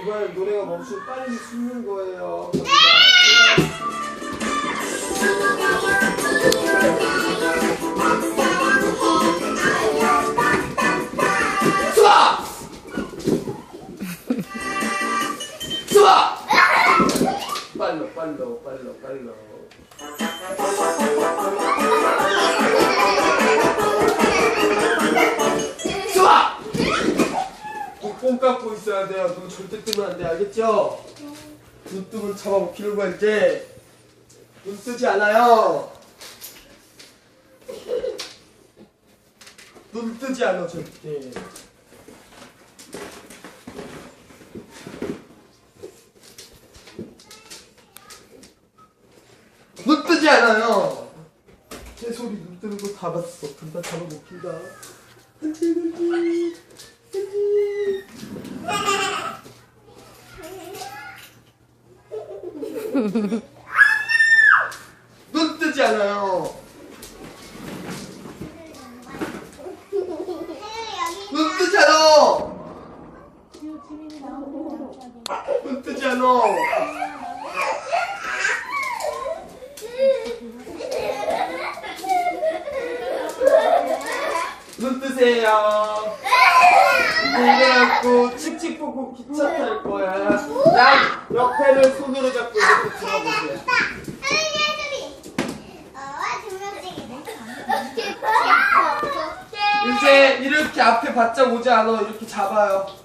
이번엔 노래가 멈추고 빨리 숨는 거예요. 네! 빨로 빨로 빨로. 수아! 눈뽕 깎고 있어야 돼요. 눈 절대 뜨면 안 돼. 알겠죠? 눈 뜨면 잡아먹히는 거야 이제. 눈 뜨지 않아요. 눈 뜨지 않아 절대. 눈 뜨지 않아요. 제 소리 눈 뜨는 거 다 봤어. 금방 잡아먹힌다. 안돼 안돼 안돼. 눈 뜨지 않아요. 눈 뜨지 않아. 눈 뜨지 않아. 눈 뜨세요. 이래갖고 칙칙 보고 기차 탈 거야. 양 옆에를 손으로 잡고 이렇게 들어보세요. 이제 이렇게 앞에 바짝 오지 않아. 이렇게 잡아요.